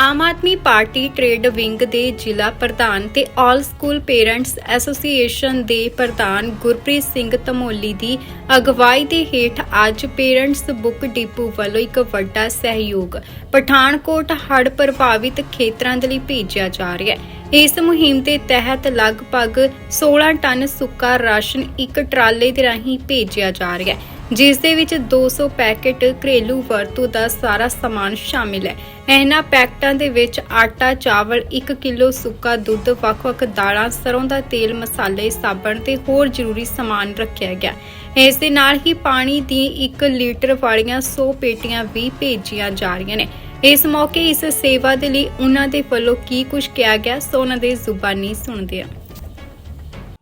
Aam Aadmi party trade wing ਦੇ ਜ਼ਿਲ੍ਹਾ ਪ੍ਰਧਾਨ ਤੇ ਆਲ ਸਕੂਲ ਪੇਰੈਂਟਸ ਐਸੋਸੀਏਸ਼ਨ ਦੇ ਪ੍ਰਧਾਨ ਗੁਰਪ੍ਰੀਤ ਸਿੰਘ ਧਮੋਲੀ ਦੀ ਅਗਵਾਈ ਦੇ ਹੇਠ ਅੱਜ ਪੇਰੈਂਟਸ ਬੁੱਕ ਡਿਪੂ ਵੱਲੋਂ ਇੱਕ ਵੱਡਾ ਸਹਿਯੋਗ ਪਠਾਨਕੋਟ ਹੜ੍ਹ ਪ੍ਰਭਾਵਿਤ ਖੇਤਰਾਂ ਦੇ ਲਈ ਭੇਜਿਆ ਜਾ ਰਿਹਾ ਹੈ। ਇਸ ਮੁਹਿੰਮ ਦੇ ਤਹਿਤ ਲਗਭਗ 16 ਟਨ ਸੁੱਕਾ ਰਾਸ਼ਨ ਇੱਕ ਟਰਾਲੇ ਦੇ ਰਾਹੀਂ ਭੇਜਿਆ ਜਾ ਰਿਹਾ ਹੈ। ਜਿਸ ਦੇ ਵਿੱਚ 200 ਪੈਕੇਟ ਘਰੇਲੂ ਵਰਤੋਂ ਦਾ ਸਾਰਾ ਸਮਾਨ ਸ਼ਾਮਿਲ ਹੈ। ਇਹਨਾਂ ਪੈਕਟਾਂ ਦੇ ਵਿੱਚ ਆਟਾ, ਚਾਵਲ 1 ਕਿਲੋ ਸੁੱਕਾ ਦੁੱਧ, ਵੱਖ-ਵੱਖ ਦਾਲਾਂ ਸਰੋਂ ਦਾ ਤੇਲ, ਮਸਾਲੇ, ਸਾਬਣ ਤੇ ਹੋਰ ਜ਼ਰੂਰੀ ਸਮਾਨ ਰੱਖਿਆ ਗਿਆ। ਇਸ ਦੇ ਨਾਲ ਹੀ ਪਾਣੀ ਦੀ 1 ਲੀਟਰ ਵਾਲੀਆਂ 100 ਪੇਟੀਆਂ ਵੀ ਭੇਜੀਆਂ ਜਾ ਰਹੀਆਂ ਨੇ। ਇਸ ਮੌਕੇ ਇਸ ਸੇਵਾ ਦੇ ਲਈ ਉਹਨਾਂ ਦੇ ਵੱਲੋਂ ਕੀ ਕੁਝ ਕਿਹਾ ਗਿਆ, ਸੋ ਉਹਨਾਂ ਦੇ ਜ਼ੁਬਾਨੀ ਸੁਣਦੇ ਆ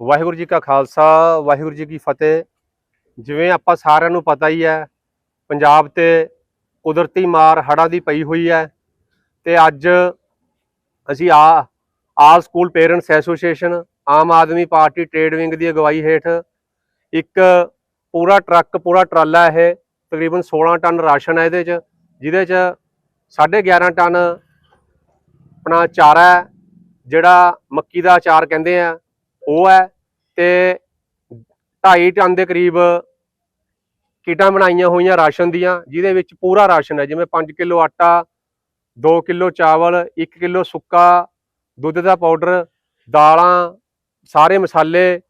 ਵਾਹਿਗੁਰੂ ਜੀ ਕਾ ਖਾਲਸਾ, ਵਾਹਿਗੁਰੂ ਜੀ ਕੀ ਫਤਿਹ। ਜਿਵੇਂ ਆਪਾਂ ਸਾਰਿਆਂ ਨੂੰ ਪਤਾ ਹੀ ਹੈ, ਪੰਜਾਬ ਤੇ ਕੁਦਰਤੀ ਮਾਰ ਹੜ੍ਹਾਂ ਦੀ ਪਈ ਹੋਈ ਹੈ ਤੇ ਅੱਜ ਅਸੀਂ ਆ, all school parents association, Aam Aadmi Party, trade wing ਦੀ ਅਗਵਾਈ ਹੇਠ ਇੱਕ ਪੂਰਾ ਟਰੱਕ, ਪੂਰਾ ਟਰਾਲਾ ਇਹ ਤਕਰੀਬਨ 16 ਟਨ ਰਾਸ਼ਨ ਹੈ ਇਹਦੇ 'ਚ, ਜਿਹਦੇ 'ਚ 11.5 ਟਨ ਆਪਣਾ ਚਾਰਾ ਜਿਹੜਾ ਮੱਕੀ ਦਾ ਅਚਾਰ ਕਹਿੰਦੇ ਆ, ਉਹ ਹੈ ਤੇ 2.5 ਟਨ ਦੇ ਕਰੀਬ ਕਿਟਾਂ ਬਣਾਈਆਂ ਹੋਈਆਂ ਰਾਸ਼ਨ ਦੀਆਂ, ਜਿਹਦੇ ਵਿੱਚ ਪੂਰਾ ਰਾਸ਼ਨ ਹੈ, ਜਿਵੇਂ 5 ਕਿਲੋ ਆਟਾ 2 ਕਿਲੋ ਚਾਵਲ 1 ਕਿਲੋ ਸੁੱਕਾ, ਦੁੱਧ ਦਾ ਪਾਊਡਰ, ਦਾਲਾਂ, ਸਾਰੇ ਮਸਾਲੇ,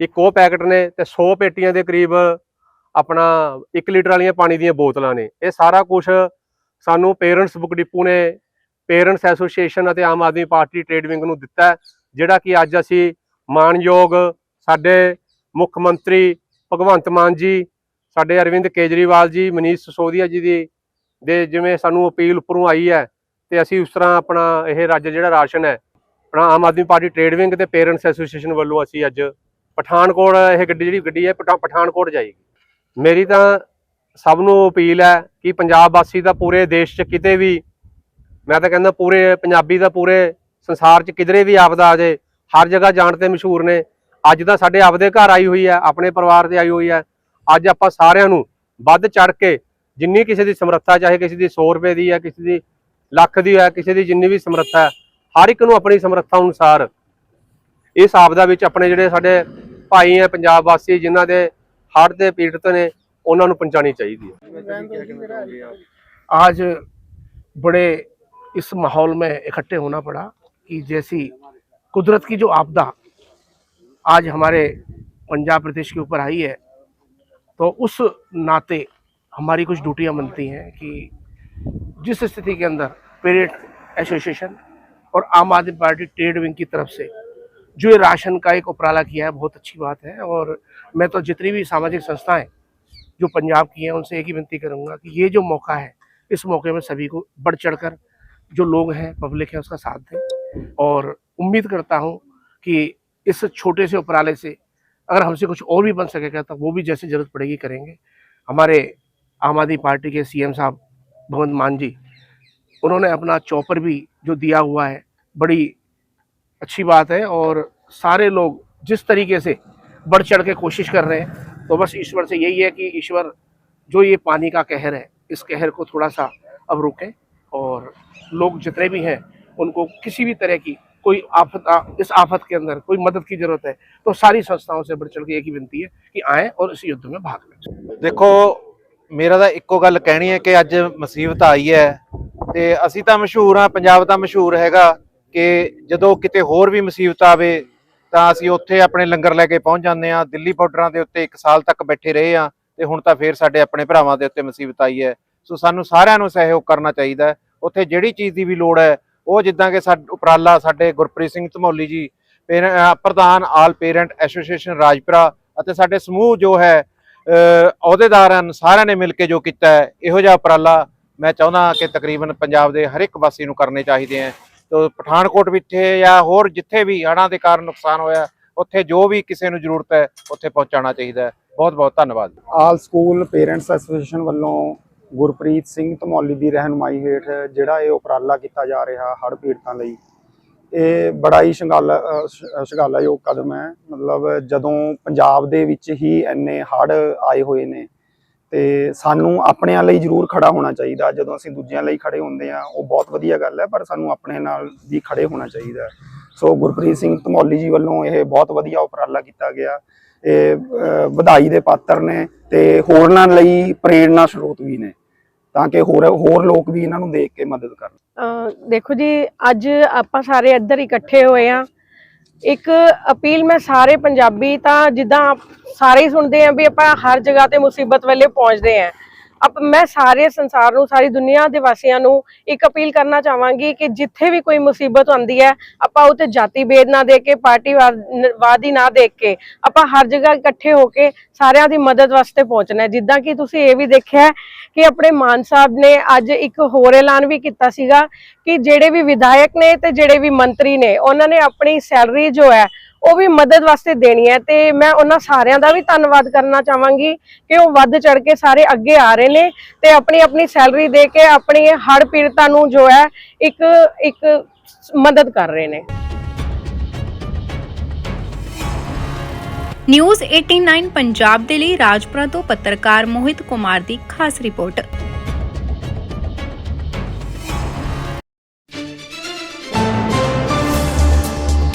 ਇੱਕ ਉਹ ਪੈਕਟ ਨੇ ਤੇ 100 ਪੇਟੀਆਂ ਦੇ ਕਰੀਬ ਆਪਣਾ 1 ਲੀਟਰ ਵਾਲੀਆਂ ਪਾਣੀ ਦੀਆਂ ਬੋਤਲਾਂ ਨੇ। ਇਹ ਸਾਰਾ ਕੁਝ ਸਾਨੂੰ ਪੇਰੈਂਟਸ ਬੁੱਕ ਡਿਪੂ ਨੇ, ਪੇਰੈਂਟਸ ਐਸੋਸੀਏਸ਼ਨ ਅਤੇ Aam Aadmi party trade wing ਨੂੰ ਦਿੱਤਾ ਜਿਹੜਾ ਕਿ ਅੱਜ ਅਸੀਂ ਮਾਨਯੋਗ ਸਾਡੇ ਮੁੱਖ ਮੰਤਰੀ ਭਗਵੰਤ ਮਾਨ ਜੀ ਸਾਡੇ ਅਰਵਿੰਦ ਕੇਜਰੀਵਾਲ ਜੀ, ਮਨੀਸ਼ ਸਸੋਦੀਆ ਜੀ ਦੀ ਦੇ ਜਿਵੇਂ ਸਾਨੂੰ ਅਪੀਲ ਉੱਪਰੋਂ ਆਈ ਹੈ ਤੇ ਅਸੀਂ ਉਸ ਤਰ੍ਹਾਂ ਆਪਣਾ ਇਹ ਰਾਜ ਜਿਹੜਾ ਰਾਸ਼ਨ ਹੈ, ਆਪਣਾ Aam Aadmi party trade wing ਤੇ ਪੇਰੈਂਟਸ ਐਸੋਸੀਏਸ਼ਨ ਵੱਲੋਂ ਅਸੀਂ ਅੱਜ ਪਠਾਨਕੋਟ ਇਹ ਗੱਡੀ ਜਿਹੜੀ ਗੱਡੀ ਹੈ, ਪਠਾ- ਪਠਾਨਕੋਟ ਜਾਏਗੀ। ਮੇਰੀ ਤਾਂ ਸਭ ਨੂੰ ਅਪੀਲ ਹੈ ਕਿ ਪੰਜਾਬ ਵਾਸੀ ਦਾ ਪੂਰੇ ਦੇਸ਼ 'ਚ ਕਿਤੇ ਵੀ, ਮੈਂ ਤਾਂ ਕਹਿੰਦਾ ਪੂਰੇ ਪੰਜਾਬੀ ਦਾ ਪੂਰੇ ਸੰਸਾਰ 'ਚ ਕਿਧਰੇ ਵੀ ਆਪਦਾ ਆ ਜੇ, ਹਰ ਜਗ੍ਹਾ ਜਾਣ ਤੇ ਮਸ਼ਹੂਰ ਨੇ। ਅੱਜ ਤਾਂ ਸਾਡੇ ਆਪਦੇ ਘਰ ਆਈ ਹੋਈ ਹੈ, ਆਪਣੇ ਪਰਿਵਾਰ ਤੇ ਆਈ ਹੋਈ ਹੈ। ਅੱਜ ਆਪਾਂ ਸਾਰਿਆਂ ਨੂੰ ਵੱਧ ਚੜ ਕੇ ਜਿੰਨੀ ਕਿਸੇ ਦੀ ਸਮਰੱਥਾ ਚਾਹੇ ਕਿਸੇ ਦੀ 100 ਰੁਪਏ ਦੀ ਹੈ ਕਿਸੇ ਦੀ ਲੱਖ ਦੀ ਹੈ ਕਿਸੇ ਦੀ ਜਿੰਨੀ ਵੀ ਸਮਰੱਥਾ ਹੈ ਹਰ ਇੱਕ ਨੂੰ ਆਪਣੀ ਸਮਰੱਥਾ ਅਨੁਸਾਰ ਇਸ ਆਪਦਾ ਵਿੱਚ ਆਪਣੇ ਜਿਹੜੇ ਸਾਡੇ ਭਾਈ ਹੈ ਪੰਜਾਬ ਵਾਸੀ ਜਿਨ੍ਹਾਂ ਦੇ ਹੜ੍ਹ ਦੇ ਪੀੜਤ ਨੇ ਉਹਨਾਂ ਨੂੰ ਪਹੁੰਚਾਉਣੀ ਚਾਹੀਦੀ ਹੈ आज बड़े इस माहौल में इकट्ठे होना पड़ा कि जैसी कुदरत की जो आपदा आज हमारे पंजाब प्रदेश के ऊपर आई है तो उस नाते हमारी कुछ ड्यूटियाँ बनती हैं कि जिस स्थिति के अंदर पेरेंट एसोसिएशन और आम आदमी पार्टी ट्रेड विंग की तरफ़ से जो ये राशन का एक उपराला किया है, बहुत अच्छी बात है। और मैं तो जितनी भी सामाजिक संस्थाएँ जो पंजाब की हैं, उनसे एक ही विनती करूँगा कि ये जो मौका है, इस मौके में सभी को बढ़ चढ़कर जो लोग हैं, पब्लिक है, उसका साथ दें। और उम्मीद करता हूँ कि इस छोटे से उपराले से अगर हमसे कुछ और भी बन सकेगा तो वो भी जैसे ज़रूरत पड़ेगी करेंगे। हमारे आम आदमी पार्टी के सीएम साहब, भगवंत मान जी, उन्होंने अपना चौपर भी जो दिया हुआ है, बड़ी अच्छी बात है और सारे लोग जिस तरीके से बढ़ चढ़ के कोशिश कर रहे हैं तो बस ईश्वर से यही है कि ईश्वर जो ये पानी का कहर है, इस कहर को थोड़ा सा अब रोकें और लोग जितने भी हैं, उनको किसी भी तरह की कोई आफत आ, इस आफत के अंदर कोई मदद की जरूरत है तो सारी संस्थाओं से बढ़ चढ़ के एक ही विनती है कि आएँ और इस युद्ध में भाग लें ਦੇਖੋ ਮੇਰਾ ਤਾਂ ਇੱਕੋ ਗੱਲ ਕਹਿਣੀ ਹੈ ਕਿ ਅੱਜ ਮੁਸੀਬਤ ਆਈ ਹੈ ਤੇ ਅਸੀਂ ਤਾਂ ਮਸ਼ਹੂਰ ਹਾਂ ਪੰਜਾਬ ਤਾਂ ਮਸ਼ਹੂਰ ਹੈਗਾ ਕਿ ਜਦੋਂ ਕਿਤੇ ਹੋਰ ਵੀ ਮੁਸੀਬਤ ਆਵੇ ਤਾਂ ਅਸੀਂ ਉੱਥੇ ਆਪਣੇ ਲੰਗਰ ਲੈ ਕੇ ਪਹੁੰਚ ਜਾਂਦੇ ਹਾਂ ਦਿੱਲੀ ਬਾਰਡਰਾਂ ਦੇ ਉੱਤੇ 1 ਸਾਲ ਤੱਕ ਬੈਠੇ ਰਹੇ ਹਾਂ ਤੇ ਹੁਣ ਤਾਂ ਫੇਰ ਸਾਡੇ ਆਪਣੇ ਭਰਾਵਾਂ ਦੇ ਉੱਤੇ ਮੁਸੀਬਤ ਆਈ ਹੈ ਸੋ ਸਾਨੂੰ ਸਾਰਿਆਂ ਨੂੰ ਸਹਿਯੋਗ ਕਰਨਾ ਚਾਹੀਦਾ ਹੈ ਉੱਥੇ ਜਿਹੜੀ ਚੀਜ਼ ਦੀ ਵੀ ਲੋੜ ਹੈ ਉਹ ਜਿੱਦਾਂ ਕਿ ਸਾਡ, ਉਪਰਾਲਾ ਸਾਡੇ ਗੁਰਪ੍ਰੀਤ ਸਿੰਘ ਧਮੌਲੀ ਜੀ, ਪੇਰ- ਪ੍ਰਧਾਨ ਆਲ ਪੇਰੈਂਟ ਐਸੋਸੀਏਸ਼ਨ ਰਾਜਪੁਰਾ ਅਤੇ ਸਾਡੇ ਸਮੂਹ ਜੋ ਹੈ, ਅਹ ਅਹੁਦੇਦਾਰਾਂ ਸਾਰਿਆਂ ਨੇ ਮਿਲ ਕੇ ਜੋ ਕੀਤਾ ਹੈ, ਇਹੋ ਜਿਹਾ ਉਪਰਾਲਾ ਮੈਂ ਚਾਹੁੰਦਾ ਕਿ ਤਕਰੀਬਨ ਪੰਜਾਬ ਦੇ ਹਰ ਇੱਕ ਵਾਸੀ ਨੂੰ ਕਰਨੇ ਚਾਹੀਦੇ ਹੈ। ਤੋ ਪਠਾਨਕੋਟ ਵਿੱਚ ਜਾਂ ਹੋਰ ਜਿੱਥੇ ਵੀ ਹੜ੍ਹਾਂ ਦੇ ਕਾਰਨ ਨੁਕਸਾਨ ਹੋਇਆ, ਉੱਥੇ ਜੋ ਵੀ ਕਿਸੇ ਨੂੰ ਜ਼ਰੂਰਤ ਹੈ, ਉੱਥੇ ਪਹੁੰਚਾਉਣਾ ਚਾਹੀਦਾ ਹੈ। ਬਹੁਤ ਬਹੁਤ ਧੰਨਵਾਦ। ਆਲ ਸਕੂਲ ਪੇਰੈਂਟਸ ਐਸੋਸੀਏਸ਼ਨ ਵੱਲੋਂ ਗੁਰਪ੍ਰੀਤ ਸਿੰਘ ਧਮੌਲੀ ਦੀ ਰਹਿਨੁਮਾਈ ਹੇਠ ਜਿਹੜਾ ਇਹ ਉਪਰਾਲਾ ਕੀਤਾ ਜਾ ਰਿਹਾ ਹੜ੍ਹ ਪੀੜਤਾਂ ਲਈ ਇਹ ਬੜਾ ਹੀ ਸ਼ੰਗਾਲਾ ਅ, ਕਦਮ ਹੈ। ਮਤਲਬ ਜਦੋਂ ਪੰਜਾਬ ਦੇ ਵਿੱਚ ਹੀ ਇੰਨੇ ਹੜ੍ਹ ਆਏ ਹੋਏ ਨੇ ਤੇ ਸਾਨੂੰ ਆਪਣਿਆਂ ਲਈ ਜ਼ਰੂਰ ਖੜਾ ਹੋਣਾ ਚਾਹੀਦਾ। ਜਦੋਂ ਅਸੀਂ ਦੂਜਿਆਂ ਲਈ ਖੜੇ ਹੁੰਦੇ ਆ ਉਹ ਬਹੁਤ ਵਧੀਆ ਗੱਲ ਹੈ ਪਰ ਸਾਨੂੰ ਆਪਣੇ ਨਾਲ ਵੀ ਖੜੇ ਹੋਣਾ ਚਾਹੀਦਾ ਸੋ ਗੁਰਪ੍ਰੀਤ ਸਿੰਘ ਧਮੌਲੀ ਜੀ ਵੱਲੋਂ ਇਹ ਬਹੁਤ ਵਧੀਆ ਉਪਰਾਲਾ ਕੀਤਾ ਗਿਆ। ਵਧਾਈ ਦੇ ਪਾਤਰ ਨੇ ਤੇ ਹੋਰਨਾਂ ਲਈ ਪ੍ਰੇਰਣਾ ਸਰੋਤ ਵੀ ਨੇ ਤਾਂ ਕਿ ਹੋਰ ਹੋਰ ਲੋਕ ਵੀ ਇਹਨਾਂ ਨੂੰ ਦੇਖ ਕੇ ਮਦਦ ਕਰਨ। ਦੇਖੋ ਜੀ, ਅੱਜ ਆਪਾਂ ਸਾਰੇ ਇੱਧਰ ਇਕੱਠੇ ਹੋਏ ਆ ਇੱਕ ਅਪੀਲ ਮੈਂ ਸਾਰੇ ਪੰਜਾਬੀ ਤਾਂ ਜਿੱਦਾਂ ਸਾਰੇ ਸੁਣਦੇ ਆ ਵੀ ਆਪਾਂ ਹਰ ਜਗ੍ਹਾ ਤੇ ਮੁਸੀਬਤ ਵੇਲੇ ਪਹੁੰਚਦੇ ਆ। ਅਪ ਮੈਂ ਸਾਰੇ ਸੰਸਾਰ ਨੂੰ, ਸਾਰੀ ਦੁਨੀਆ ਦੇ ਵਾਸੀਆਂ ਨੂੰ ਇੱਕ ਅਪੀਲ ਕਰਨਾ ਚਾਹਾਂਗੀ ਕਿ ਜਿੱਥੇ ਵੀ ਕੋਈ ਮੁਸੀਬਤ ਆਉਂਦੀ ਹੈ, ਆਪਾਂ ਉਹ ਤੇ ਜਾਤੀ ਭੇਦ ਨਾ ਦੇ ਕੇ ਪਾਰਟੀਵਾਦੀ ਨਾ ਦੇਖ ਕੇ, ਆਪਾਂ ਹਰ ਜਗ੍ਹਾ ਇਕੱਠੇ ਹੋ ਕੇ ਸਾਰਿਆਂ ਦੀ ਮਦਦ ਵਾਸਤੇ ਪਹੁੰਚਣਾ ਹੈ। ਜਿੱਦਾਂ ਕਿ ਤੁਸੀਂ ਇਹ ਵੀ ਦੇਖਿਆ ਕਿ ਆਪਣੇ ਮਾਨ ਸਾਹਿਬ ਨੇ ਅੱਜ ਇੱਕ ਹੋਰ ਐਲਾਨ ਵੀ ਕੀਤਾ ਸੀਗਾ ਕਿ ਜਿਹੜੇ ਵੀ ਵਿਧਾਇਕ ਨੇ ਤੇ ਜਿਹੜੇ ਵੀ ਮੰਤਰੀ ਨੇ, ਉਹਨਾਂ ਨੇ ਆਪਣੀ ਸੈਲਰੀ ਜੋ ਹੈ ਉਹ ਵੀ ਮਦਦ ਵਾਸਤੇ ਦੇਣੀ ਹੈ ਤੇ ਮੈਂ ਉਹਨਾਂ ਸਾਰਿਆਂ ਦਾ ਵੀ ਧੰਨਵਾਦ ਕਰਨਾ ਚਾਹਾਂਗੀ ਕਿ ਉਹ ਵੱਧ ਚੜ ਕੇ ਸਾਰੇ ਅੱਗੇ ਆ ਰਹੇ ਨੇ ਤੇ ਆਪਣੀ ਆਪਣੀ ਸੈਲਰੀ ਦੇ ਕੇ ਆਪਣੀ ਹੜ ਪੀੜਤਾਂ ਨੂੰ ਜੋ ਹੈ ਇੱਕ ਇੱਕ ਮਦਦ ਕਰ ਰਹੇ ਨੇ। ਨਿਊਜ਼ 89 ਪੰਜਾਬ ਦੇ ਲਈ ਰਾਜਪੁਰਾ ਤੋਂ ਪੱਤਰਕਾਰ ਮੋਹਿਤ ਕੁਮਾਰ ਦੀ ਖਾਸ ਰਿਪੋਰਟ।